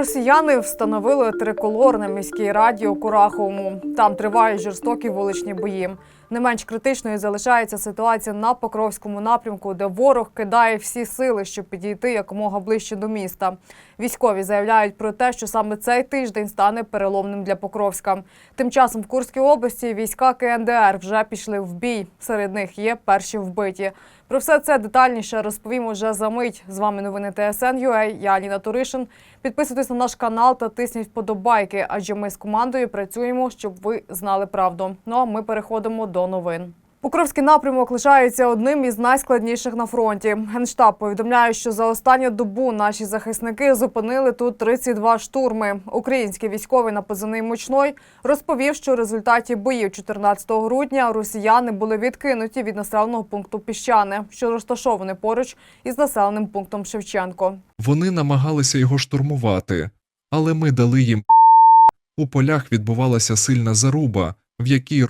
Росіяни встановили триколор на міській раді у Кураховому. Там тривають жорстокі вуличні бої. Не менш критичною залишається ситуація на Покровському напрямку, де ворог кидає всі сили, щоб підійти якомога ближче до міста. Військові заявляють про те, що саме цей тиждень стане переломним для Покровська. Тим часом в Курській області війська КНДР вже пішли в бій. Серед них є перші вбиті. Про все це детальніше розповімо вже за мить. З вами новини ТСН.UA, Я Аліна Туришин. Підписуйтесь на наш канал та тисніть вподобайки, адже ми з командою працюємо, щоб ви знали правду. Ну а ми переходимо до новин. Покровський напрямок лишається одним із найскладніших на фронті. Генштаб повідомляє, що за останню добу наші захисники зупинили тут 32 штурми. Український військовий на позивний мучной розповів, що в результаті боїв 14 грудня росіяни були відкинуті від населеного пункту Піщане, що розташований поруч із населеним пунктом Шевченко. Вони намагалися його штурмувати, але ми дали їм у полях відбувалася сильна заруба, в якій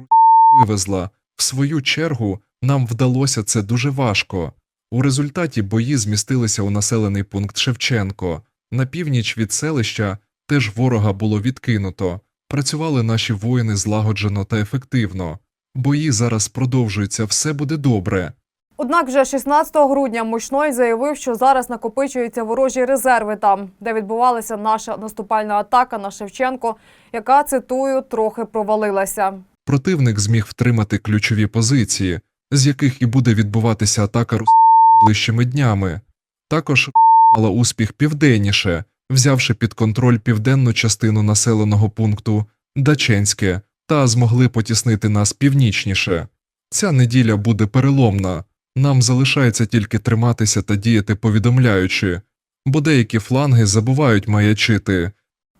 вивезла. В свою чергу нам вдалося це дуже важко. У результаті бої змістилися у населений пункт Шевченко. На північ від селища теж ворога було відкинуто. Працювали наші воїни злагоджено та ефективно. Бої зараз продовжуються, все буде добре. Однак вже 16 грудня Мощной заявив, що зараз накопичуються ворожі резерви там, де відбувалася наша наступальна атака на Шевченко, яка цитую трохи провалилася. Противник зміг втримати ключові позиції, з яких і буде відбуватися атака Рус ближчими днями. Також мала успіх південніше, взявши під контроль південну частину населеного пункту Даченське та змогли потіснити нас північніше. Ця неділя буде переломна. Нам залишається тільки триматися та діяти повідомляючи, бо деякі фланги забувають маячити.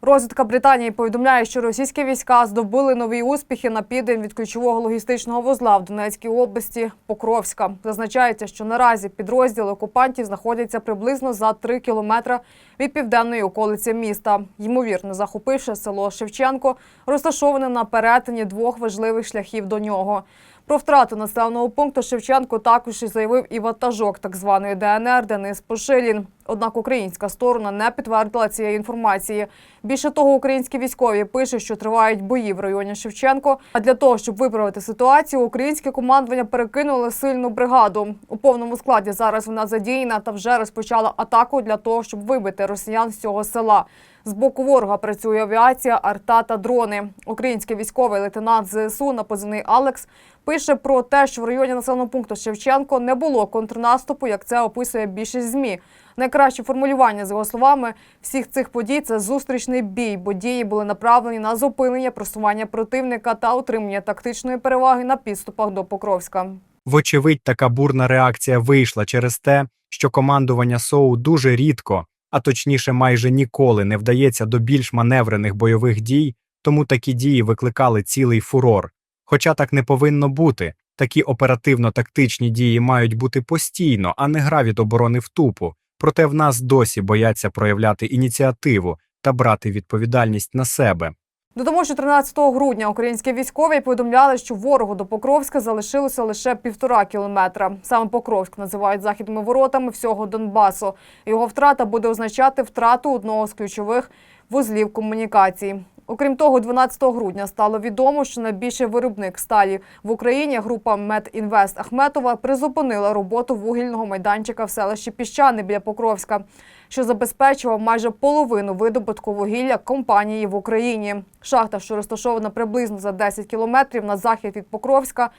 Розвідка Британії повідомляє, що російські війська здобули нові успіхи на південь від ключового логістичного вузла в Донецькій області Покровська. Зазначається, що наразі підрозділи окупантів знаходяться приблизно за 3 кілометри від південної околиці міста. Ймовірно, захопивши село Шевченко, розташоване на перетині двох важливих шляхів до нього. Про втрату населеного пункту Шевченко також і заявив і ватажок так званої ДНР Денис Пошилін. Однак українська сторона не підтвердила цієї інформації. Більше того, українські військові пишуть, що тривають бої в районі Шевченко. А для того, щоб виправити ситуацію, українське командування перекинуло сильну бригаду. У повному складі зараз вона задіяна та вже розпочала атаку для того, щоб вибити росіян з цього села. З боку ворога працює авіація, арта та дрони. Український військовий лейтенант ЗСУ на позивний Алекс пише про те, що в районі населеного пункту Шевченко не було контрнаступу, як це описує більшість змі. Найкраще формулювання з його словами всіх цих подій це зустрічний бій, бо дії були направлені на зупинення просування противника та утримання тактичної переваги на підступах до Покровська. Вочевидь, така бурна реакція вийшла через те, що командування СОУ дуже рідко, а точніше майже ніколи не вдається до більш маневрених бойових дій, тому такі дії викликали цілий фурор. Хоча так не повинно бути, такі оперативно-тактичні дії мають бути постійно, а не гра від оборони в тупу. Проте в нас досі бояться проявляти ініціативу та брати відповідальність на себе. Додамо, що 13 грудня українські військові повідомляли, що ворогу до Покровська залишилося лише півтора кілометра. Саме Покровськ називають західними воротами всього Донбасу. Його втрата буде означати втрату одного з ключових вузлів комунікацій. Окрім того, 12 грудня стало відомо, що найбільший виробник сталі в Україні група Медінвест Ахметова призупинила роботу вугільного майданчика в селищі Піщани біля Покровська, що забезпечував майже половину видобутку вугілля компанії в Україні. Шахта, що розташована приблизно за 10 кілометрів на захід від Покровська,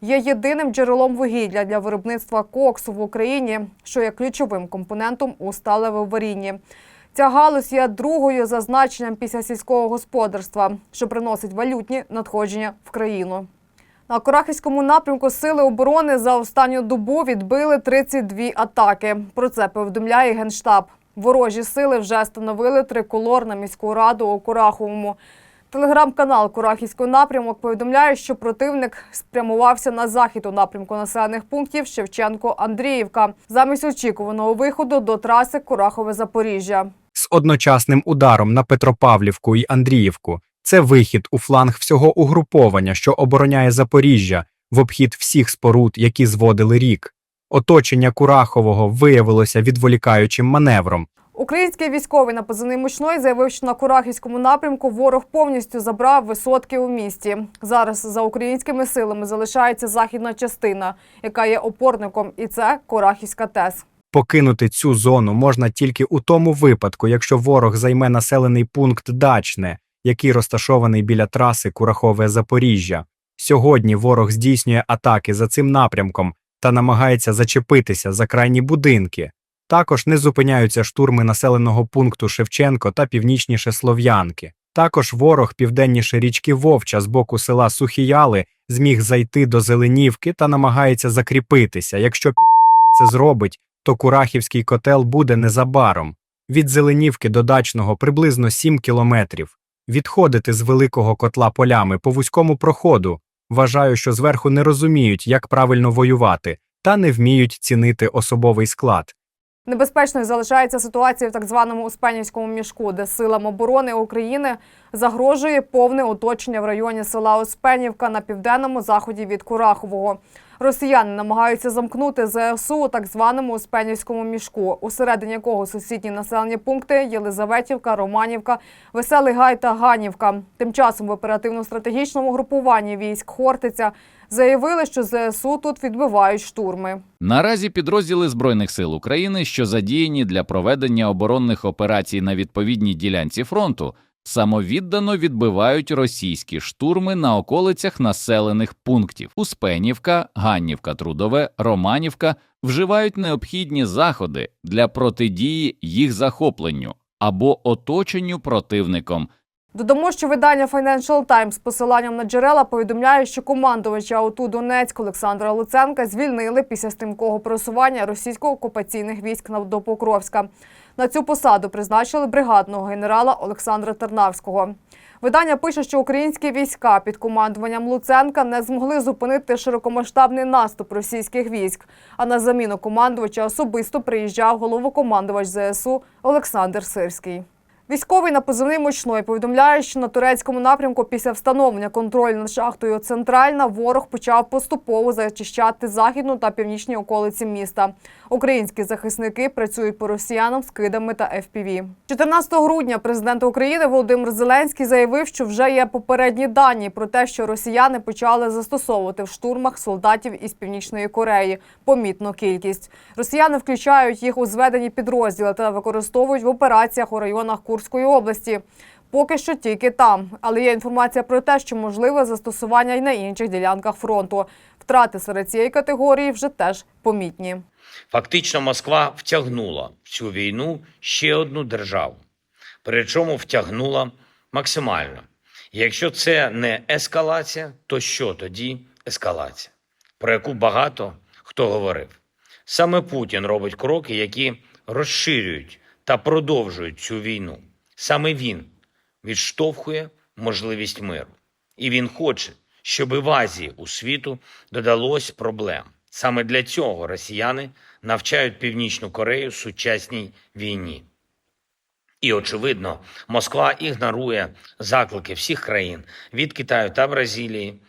є єдиним джерелом вугілля для виробництва коксу в Україні, що є ключовим компонентом у сталевоварінні. Ця галузь є другою за значенням після сільського господарства, що приносить валютні надходження в країну. На Корахівському напрямку сили оборони за останню добу відбили 32 атаки. Про це повідомляє Генштаб. Ворожі сили вже встановили триколор на міську раду у Кураховому. Телеграм-канал Курахівський напрямок повідомляє, що противник спрямувався на захід у напрямку населених пунктів Шевченко-Андріївка замість очікуваного виходу до траси Курахове-Запоріжжя. Одночасним ударом на Петропавлівку і Андріївку це вихід у фланг всього угруповання, що обороняє Запоріжжя, в обхід всіх споруд, які зводили рік. Оточення Курахового виявилося відволікаючим маневром. Український військовий на позивний мучной заявив, що на Курахівському напрямку ворог повністю забрав висотки у місті. Зараз за українськими силами залишається західна частина, яка є опорником, і це Курахівська ТЕС. Покинути цю зону можна тільки у тому випадку, якщо ворог займе населений пункт Дачне, який розташований біля траси Курахове Запоріжжя. Сьогодні ворог здійснює атаки за цим напрямком та намагається зачепитися за крайні будинки. Також не зупиняються штурми населеного пункту Шевченко та північніше Слов'янки. Також ворог південніше річки Вовча з боку села Сухіяли зміг зайти до Зеленівки та намагається закріпитися. Якщо це зробить, то Курахівський котел буде незабаром. Від Зеленівки до Дачного приблизно 7 кілометрів. Відходити з великого котла полями по вузькому проходу. Вважаю, що зверху не розуміють, як правильно воювати, та не вміють цінити особовий склад. Небезпечною залишається ситуація в так званому Успенівському мішку, де силам оборони України загрожує повне оточення в районі села Успенівка на південному заході від Курахового. Росіяни намагаються замкнути ЗСУ у так званому Успенівському мішку, усередині якого сусідні населені пункти Єлизаветівка, Романівка, Веселий Гай та Ганівка. Тим часом в оперативно-стратегічному групуванні військ Хортиця заявили, що ЗСУ тут відбивають штурми. Наразі підрозділи Збройних сил України, що задіяні для проведення оборонних операцій на відповідній ділянці фронту, самовіддано відбивають російські штурми на околицях населених пунктів. Успенівка, Ганнівка, Трудове, Романівка вживають необхідні заходи для протидії їх захопленню або оточенню противником Додамо, що видання Financial Times з посиланням на джерела повідомляє, що командувача ОТУ Донецьк Олександра Луценка звільнили після стрімкого просування російсько-окупаційних військ до Покровська. На цю посаду призначили бригадного генерала Олександра Тернавського. Видання пише, що українські війська під командуванням Луценка не змогли зупинити широкомасштабний наступ російських військ. А на заміну командувача особисто приїжджав головокомандувач ЗСУ Олександр Сирський. Військовий на позивний мучной повідомляє, що на турецькому напрямку після встановлення контролю над шахтою Центральна ворог почав поступово зачищати західну та північні околиці міста. Українські захисники працюють по росіянам з кидами та FPV. 14 грудня президент України Володимир Зеленський заявив, що вже є попередні дані про те, що росіяни почали застосовувати в штурмах солдатів із північної Кореї. Помітну кількість. Росіяни включають їх у зведені підрозділи та використовують в операціях у районах Курської області. Поки що тільки там, але є інформація про те, що можливе застосування й на інших ділянках фронту. Втрати серед цієї категорії вже теж помітні. Фактично, Москва втягнула в цю війну ще одну державу. Причому втягнула максимально. Якщо це не ескалація, то що тоді ескалація, про яку багато хто говорив? Саме Путін робить кроки, які розширюють та продовжують цю війну. Саме він відштовхує можливість миру. І він хоче, щоб в Азії у світу додалось проблем. Саме для цього росіяни навчають Північну Корею сучасній війні. І, очевидно, Москва ігнорує заклики всіх країн від Китаю та Бразилії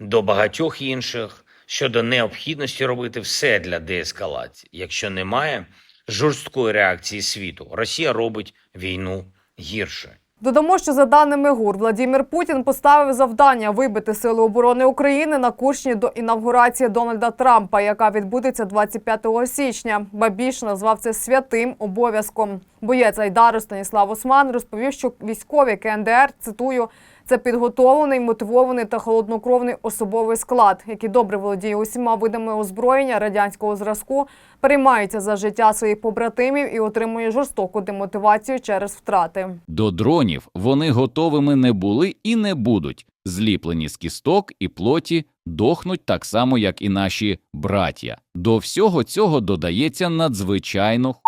до багатьох інших щодо необхідності робити все для деескалації. Якщо немає жорсткої реакції світу, Росія робить війну гірше. Додамо, що за даними ГУР, Владимир Путін поставив завдання вибити Сили оборони України на курсні до інавгурації Дональда Трампа, яка відбудеться 25 січня. Бабіш назвав це святим обов'язком. Боєць Айдару Станіслав Осман розповів, що військові КНДР цитую. Це підготовлений, мотивований та холоднокровний особовий склад, який добре володіє усіма видами озброєння радянського зразку, переймається за життя своїх побратимів і отримує жорстоку демотивацію через втрати. До дронів вони готовими не були і не будуть. Зліплені з кісток і плоті дохнуть так само, як і наші браття. До всього цього додається надзвичайно х**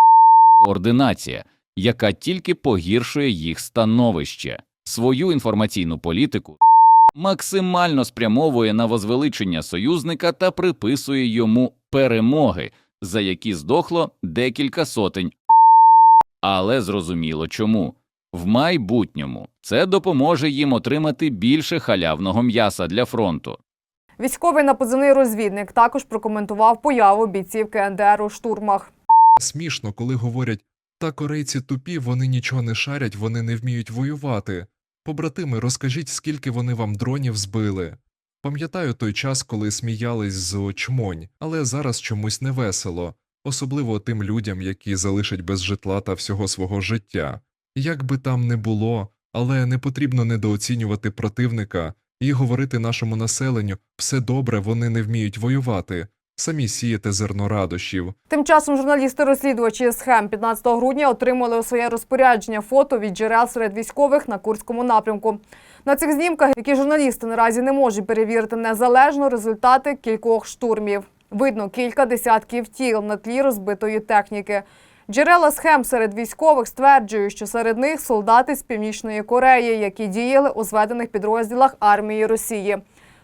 координація, яка тільки погіршує їх становище. Свою інформаційну політику максимально спрямовує на возвеличення союзника та приписує йому перемоги, за які здохло декілька сотень. Але зрозуміло чому. В майбутньому це допоможе їм отримати більше халявного м'яса для фронту. Військовий на позивний розвідник також прокоментував появу бійців КНДР у штурмах. Смішно, коли говорять Та корейці тупі, вони нічого не шарять, вони не вміють воювати. Побратими, розкажіть, скільки вони вам дронів збили. Пам'ятаю той час, коли сміялись з очмонь, але зараз чомусь не весело, особливо тим людям, які залишать без житла та всього свого життя. Як би там не було, але не потрібно недооцінювати противника і говорити нашому населенню все добре, вони не вміють воювати, самі сієте зерно радощів. Тим часом журналісти-розслідувачі схем 15 грудня отримали у своє розпорядження фото від джерел серед військових на Курському напрямку. На цих знімках, які журналісти наразі не можуть перевірити незалежно, результати кількох штурмів. Видно кілька десятків тіл на тлі розбитої техніки. Джерела схем серед військових стверджують, що серед них солдати з Північної Кореї, які діяли у зведених підрозділах армії Росії.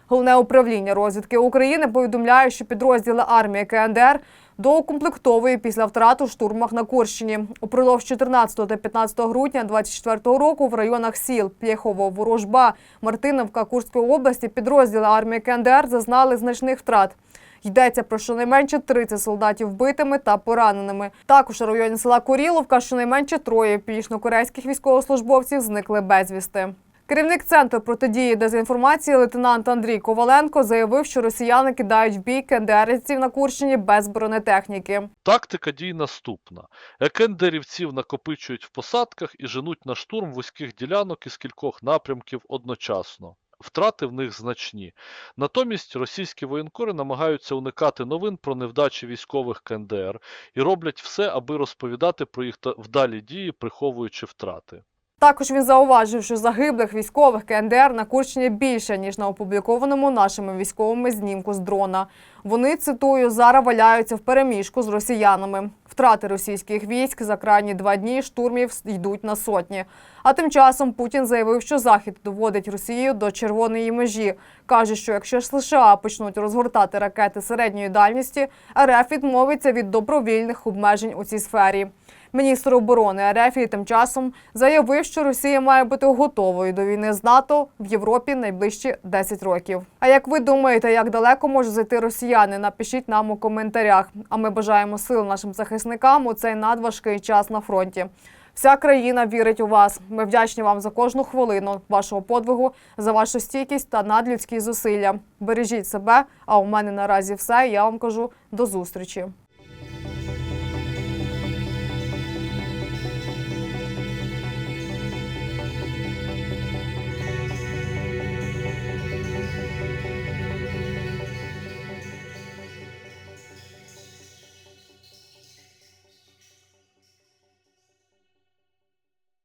Головне управління розвідки України повідомляє, що підрозділи армії КНДР доукомплектовує після втрат у штурмах на Курщині. Упродовж 14 та 15 грудня 24 року в районах сіл П'єхово, Ворожба, Мартиновка Курської області підрозділи армії КНДР зазнали значних втрат. Йдеться про щонайменше 30 солдатів вбитими та пораненими. Також у районі села Куріловка щонайменше троє північнокорейських військовослужбовців зникли безвісти. Керівник центру протидії дезінформації лейтенант Андрій Коваленко заявив, що росіяни кидають в бій кендерівців на Курщині без бронетехніки. Тактика дій наступна. Екендерівців накопичують в посадках і женуть на штурм вузьких ділянок із кількох напрямків одночасно. Втрати в них значні. Натомість російські воєнкори намагаються уникати новин про невдачі військових КНДР і роблять все, аби розповідати про їх вдалі дії, приховуючи втрати. Також він зауважив, що загиблих військових КНДР на Курщині більше, ніж на опублікованому нашими військовими знімку з дрона. Вони, цитую, зараз валяються в переміжку з росіянами. Втрати російських військ за крайні два дні штурмів йдуть на сотні. А тим часом Путін заявив, що Захід доводить Росію до червоної межі. Каже, що якщо США почнуть розгортати ракети середньої дальності, РФ відмовиться від добровільних обмежень у цій сфері. Міністр оборони РФ тим часом заявив, що Росія має бути готовою до війни з НАТО в Європі найближчі 10 років. А як ви думаєте, як далеко можуть зайти росіяни? Напишіть нам у коментарях. А ми бажаємо сил нашим захисникам у цей надважкий час на фронті. Вся країна вірить у вас. Ми вдячні вам за кожну хвилину вашого подвигу, за вашу стійкість та надлюдські зусилля. Бережіть себе. А у мене наразі все. Я вам кажу до зустрічі.